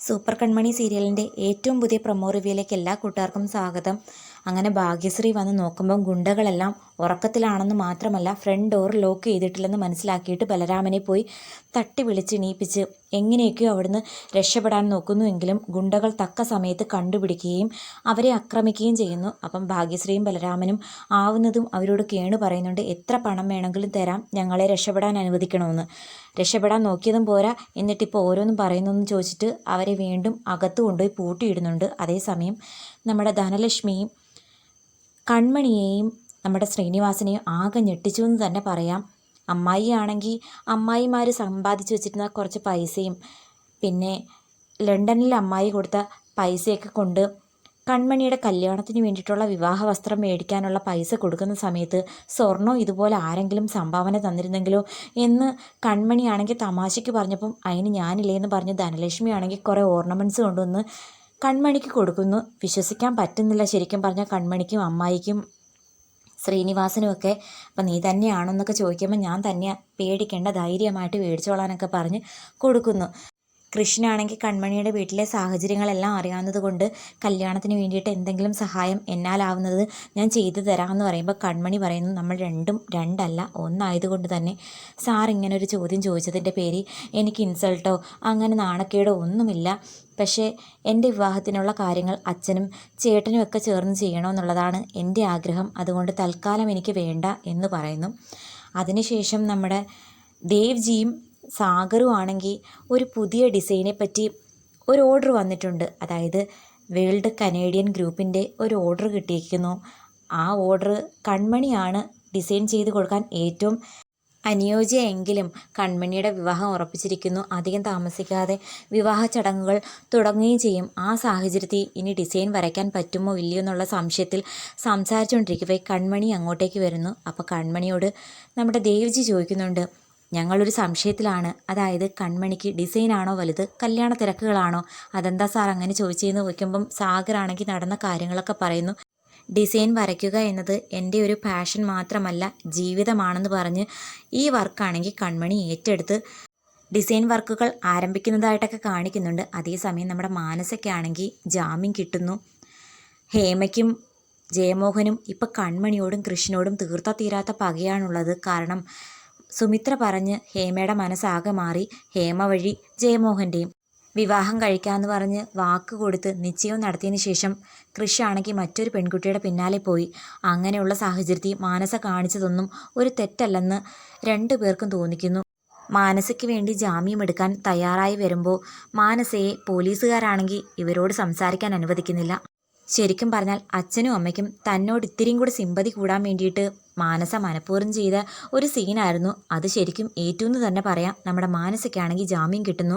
Super കൺമണി സീരിയലിന്റെ ഏറ്റവും പുതിയ പ്രൊമോ റിവ്യൂയിലേക്ക് എല്ലാ കൂട്ടുകാർക്കും സ്വാഗതം. അങ്ങനെ ഭാഗ്യശ്രീ വന്ന് നോക്കുമ്പം ഗുണ്ടകളെല്ലാം ഉറക്കത്തിലാണെന്ന് മാത്രമല്ല ഫ്രണ്ട് ഡോർ ലോക്ക് ചെയ്തിട്ടില്ലെന്ന് മനസ്സിലാക്കിയിട്ട് ബലരാമനെ പോയി തട്ടി വിളിച്ച് നീപ്പിച്ച് എങ്ങനെയൊക്കെയോ അവിടുന്ന് രക്ഷപ്പെടാൻ നോക്കുന്നുവെങ്കിലും ഗുണ്ടകൾ തക്ക സമയത്ത് കണ്ടുപിടിക്കുകയും അവരെ ആക്രമിക്കുകയും ചെയ്യുന്നു. അപ്പം ഭാഗ്യശ്രീയും ബലരാമനും ആവുന്നതും അവരോട് കേണു പറയുന്നുണ്ട് എത്ര പണം വേണമെങ്കിലും തരാം ഞങ്ങളെ രക്ഷപ്പെടാൻ അനുവദിക്കണമെന്ന്. രക്ഷപ്പെടാൻ നോക്കിയതും പോരാ. എന്നിട്ടിപ്പോൾ ഓരോന്നും പറയുന്നതെന്ന് ചോദിച്ചിട്ട് അവരെ വീണ്ടും അകത്ത് കൊണ്ടുപോയി പൂട്ടിയിടുന്നുണ്ട്. അതേസമയം നമ്മുടെ ധനലക്ഷ്മിയും കൺമണിയെയും നമ്മുടെ ശ്രീനിവാസനെയും ആകെ ഞെട്ടിച്ചു എന്ന് തന്നെ പറയാം. അമ്മായിയാണെങ്കിൽ അമ്മായിമാർ സമ്പാദിച്ചു വെച്ചിരുന്ന കുറച്ച് പൈസയും പിന്നെ ലണ്ടനിൽ അമ്മായി കൊടുത്ത പൈസയൊക്കെ കൊണ്ട് കൺമണിയുടെ കല്യാണത്തിന് വേണ്ടിയിട്ടുള്ള വിവാഹ വസ്ത്രം മേടിക്കാനുള്ള പൈസ കൊടുക്കുന്ന സമയത്ത് സ്വർണം ഇതുപോലെ ആരെങ്കിലും സംഭാവന തന്നിരുന്നെങ്കിലോ എന്ന് കൺമണിയാണെങ്കിൽ തമാശയ്ക്ക് പറഞ്ഞപ്പം അതിന് ഞാനില്ലേ എന്ന് പറഞ്ഞ് ധനലക്ഷ്മി ആണെങ്കിൽ കുറേ ഓർണമെന്റ്സ് കൊണ്ടുവന്ന് കൺമണിക്ക് കൊടുക്കുന്നു. വിശ്വസിക്കാൻ പറ്റുന്നില്ല ശരിക്കും പറഞ്ഞാൽ. കൺമണിക്കും അമ്മായിക്കും ശ്രീനിവാസനുമൊക്കെ അപ്പം നീ തന്നെയാണോ എന്നൊക്കെ ചോദിക്കുമ്പോൾ ഞാൻ തന്നെ പേടിക്കേണ്ട ധൈര്യമായിട്ട് മേടിച്ചോളാനൊക്കെ പറഞ്ഞ് കൊടുക്കുന്നു. കൃഷ്ണനാണെങ്കിൽ കൺമണിയുടെ വീട്ടിലെ സാഹചര്യങ്ങളെല്ലാം അറിയാവുന്നത് കൊണ്ട് കല്യാണത്തിന് വേണ്ടിയിട്ട് എന്തെങ്കിലും സഹായം എന്നാലാവുന്നത് ഞാൻ ചെയ്തു തരാമെന്ന് പറയുമ്പോൾ കൺമണി പറയുന്നു നമ്മൾ രണ്ടും രണ്ടല്ല ഒന്നായതുകൊണ്ട് തന്നെ. സാർ ഇങ്ങനെ ഒരു ചോദ്യം ചോദിച്ചതിന്റെ പേര് എനിക്ക് ഇൻസൾട്ടോ അങ്ങനെ നാണക്കേടോ ഒന്നുമില്ല. പക്ഷേ എന്റെ വിവാഹത്തിനുള്ള കാര്യങ്ങൾ അച്ഛനും ചേട്ടനും ഒക്കെ ചേർന്ന് ചെയ്യണമെന്നുള്ളതാണ് എന്റെ ആഗ്രഹം. അതുകൊണ്ട് തൽക്കാലം എനിക്ക് വേണ്ട എന്ന് പറയുന്നു. അതിനുശേഷം നമ്മുടെ ദേവ്ജിയും സാഗറും ആണെങ്കിൽ ഒരു പുതിയ ഡിസൈനെ പറ്റി ഒരു ഓർഡർ വന്നിട്ടുണ്ട്. അതായത് വേൾഡ് കനേഡിയൻ ഗ്രൂപ്പിന്റെ ഒരു ഓർഡർ കിട്ടിയിരിക്കുന്നു. ആ ഓർഡർ കൺമണിയാണ് ഡിസൈൻ ചെയ്ത് കൊടുക്കാൻ ഏറ്റവും അനുയോജ്യ എങ്കിലും കൺമണിയുടെ വിവാഹം ഉറപ്പിച്ചിരിക്കുന്നു. അധികം താമസിക്കാതെ വിവാഹ ചടങ്ങുകൾ തുടങ്ങുകയും ചെയ്യും. ആ സാഹചര്യത്തിൽ ഇനി ഡിസൈൻ വരയ്ക്കാൻ പറ്റുമോ ഇല്ലയോ എന്നുള്ള സംശയത്തിൽ സംസാരിച്ചുകൊണ്ടിരിക്കുമ്പോൾ കൺമണി അങ്ങോട്ടേക്ക് വരുന്നു. അപ്പോൾ കൺമണിയോട് നമ്മുടെ ദേവ്ജി ചോദിക്കുന്നുണ്ട് ഞങ്ങളൊരു സംശയത്തിലാണ്. അതായത് കൺമണിക്ക് ഡിസൈനാണോ വലുത്? കല്യാണ തിരക്കുകളാണോ? അതെന്താ സാർ അങ്ങനെ ചോദിച്ചെന്ന് വയ്ക്കുമ്പം സാഗറാണെങ്കിൽ നടന്ന കാര്യങ്ങളൊക്കെ പറയുന്നു. ഡിസൈൻ വരയ്ക്കുക എന്നത് എന്റെ ഒരു പാഷൻ മാത്രമല്ല ജീവിതമാണെന്ന് പറഞ്ഞ് ഈ വർക്കാണെങ്കിൽ കൺമണി ഏറ്റെടുത്ത് ഡിസൈൻ വർക്കുകൾ ആരംഭിക്കുന്നതായിട്ടൊക്കെ കാണിക്കുന്നുണ്ട്. അതേസമയം നമ്മുടെ മാനസയ്ക്കാണെങ്കിൽ ജാമ്യം കിട്ടുന്നു. ഹേമയ്ക്കും ജയമോഹനും ഇപ്പം കൺമണിയോടും കൃഷ്ണനോടും തീർത്താ തീരാത്ത പകയാണുള്ളത്. കാരണം സുമിത്ര പറഞ്ഞ് ഹേമയുടെ മനസ്സാകെ മാറി ഹേമ വഴി ജയമോഹന്റെയും വിവാഹം കഴിക്കാമെന്ന് പറഞ്ഞ് വാക്ക് കൊടുത്ത് നിശ്ചയവും നടത്തിയതിന് ശേഷം കൃഷിയാണെങ്കിൽ മറ്റൊരു പെൺകുട്ടിയുടെ പിന്നാലെ പോയി. അങ്ങനെയുള്ള സാഹചര്യത്തിൽ മാനസ കാണിച്ചതൊന്നും ഒരു തെറ്റല്ലെന്ന് രണ്ടു പേർക്കും തോന്നിക്കുന്നു. മാനസയ്ക്ക് വേണ്ടി ജാമ്യം എടുക്കാൻ തയ്യാറായി വരുമ്പോൾ മാനസയെ പോലീസുകാരാണെങ്കിൽ ഇവരോട് സംസാരിക്കാൻ അനുവദിക്കുന്നില്ല. ശരിക്കും പറഞ്ഞാൽ അച്ഛനും അമ്മയ്ക്കും തന്നോട് ഇത്തിരിയും കൂടി സിമ്പതി കൂടാൻ വേണ്ടിയിട്ട് മാനസ മനഃപൂർവം ചെയ്ത ഒരു സീനായിരുന്നു അത് ശരിക്കും ഏറ്റവും തന്നെ പറയാം. നമ്മുടെ മാനസയ്ക്കാണെങ്കിൽ ജാമ്യം കിട്ടുന്നു.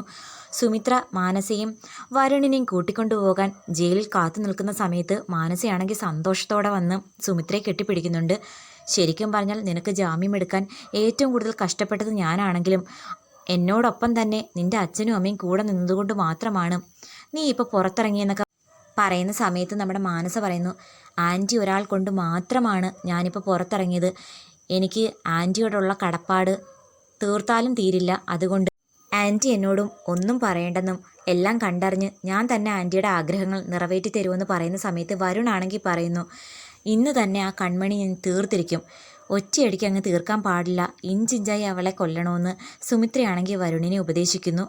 സുമിത്ര മാനസയും വരുണിനെയും കൂട്ടിക്കൊണ്ടുപോകാൻ ജയിലിൽ കാത്തു നിൽക്കുന്ന സമയത്ത് മാനസയാണെങ്കിൽ സന്തോഷത്തോടെ വന്ന് സുമിത്രയെ കെട്ടിപ്പിടിക്കുന്നുണ്ട്. ശരിക്കും പറഞ്ഞാൽ നിനക്ക് ജാമ്യം എടുക്കാൻ ഏറ്റവും കൂടുതൽ കഷ്ടപ്പെട്ടത് ഞാനാണെങ്കിലും എന്നോടൊപ്പം തന്നെ നിന്റെ അച്ഛനും അമ്മയും കൂടെ നിന്നതുകൊണ്ട് മാത്രമാണ്. നീ ഇപ്പോൾ പുറത്തിറങ്ങിയെന്നൊക്കെ പറയുന്ന സമയത്ത് നമ്മുടെ മാനസ പറയുന്നു ആന്റി ഒരാൾ കൊണ്ട് മാത്രമാണ് ഞാനിപ്പോൾ പുറത്തിറങ്ങിയത്. എനിക്ക് ആന്റിയോടുള്ള കടപ്പാട് തീർത്താലും തീരില്ല. അതുകൊണ്ട് ആന്റി എന്നോടും ഒന്നും പറയേണ്ടെന്നും എല്ലാം കണ്ടറിഞ്ഞ് ഞാൻ തന്നെ ആന്റിയുടെ ആഗ്രഹങ്ങൾ നിറവേറ്റി തരുമെന്ന് പറയുന്ന സമയത്ത് വരുണാണെങ്കിൽ പറയുന്നു ഇന്ന് തന്നെ ആ കൺമണി ഞാൻ തീർത്തിരിക്കും. ഒറ്റയടിക്ക് അങ്ങ് തീർക്കാൻ പാടില്ല. ഇഞ്ചിഞ്ചായി അവളെ കൊല്ലണമെന്ന് സുമിത്രയാണെങ്കിൽ വരുണിനെ ഉപദേശിക്കുന്നു.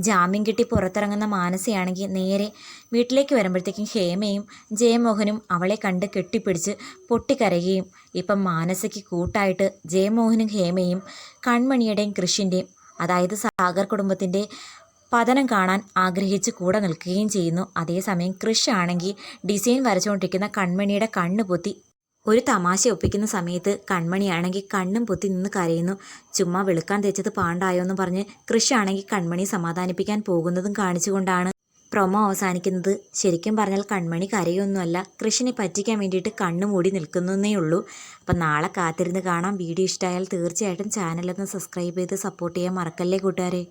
ജാമ്യം കിട്ടി പുറത്തിറങ്ങുന്ന മാനസയാണെങ്കിൽ നേരെ വീട്ടിലേക്ക് വരുമ്പോഴത്തേക്കും ഹേമയും ജയമോഹനും അവളെ കണ്ട് കെട്ടിപ്പിടിച്ച് പൊട്ടിക്കരയുകയും ഇപ്പം മാനസയ്ക്ക് കൂട്ടായിട്ട് ജയമോഹനും ഹേമയും കൺമണിയുടെയും കൃഷിന്റെയും അതായത് സാഗർ കുടുംബത്തിന്റെ പതനം കാണാൻ ആഗ്രഹിച്ച് കൂടെ നിൽക്കുകയും ചെയ്യുന്നു. അതേസമയം കൃഷ് ആണെങ്കിൽ ഡിസൈൻ വരച്ചുകൊണ്ടിരിക്കുന്ന കൺമണിയുടെ കണ്ണ് പൊത്തി ഒരു തമാശ ഒപ്പിക്കുന്ന സമയത്ത് കൺമണിയാണെങ്കിൽ കണ്ണും പൊത്തി നിന്ന് കരയുന്നു. ചുമ്മാ വെളുക്കാൻ തേച്ചത് പാണ്ടായോ എന്ന് പറഞ്ഞ് കൃഷിയാണെങ്കിൽ കൺമണി സമാധാനിപ്പിക്കാൻ പോകുന്നതും കാണിച്ചുകൊണ്ടാണ് പ്രൊമോ അവസാനിക്കുന്നത്. ശരിക്കും പറഞ്ഞാൽ കൺമണി കരയൊന്നുമല്ല കൃഷിനെ പറ്റിക്കാൻ വേണ്ടിയിട്ട് കണ്ണു മൂടി നിൽക്കുന്നേ ഉള്ളൂ. അപ്പം നാളെ കാത്തിരുന്ന് കാണാം. വീഡിയോ ഇഷ്ടമായാൽ തീർച്ചയായിട്ടും ചാനലൊന്ന് സബ്സ്ക്രൈബ് ചെയ്ത് സപ്പോർട്ട് ചെയ്യാൻ മറക്കല്ലേ കൂട്ടുകാരെ?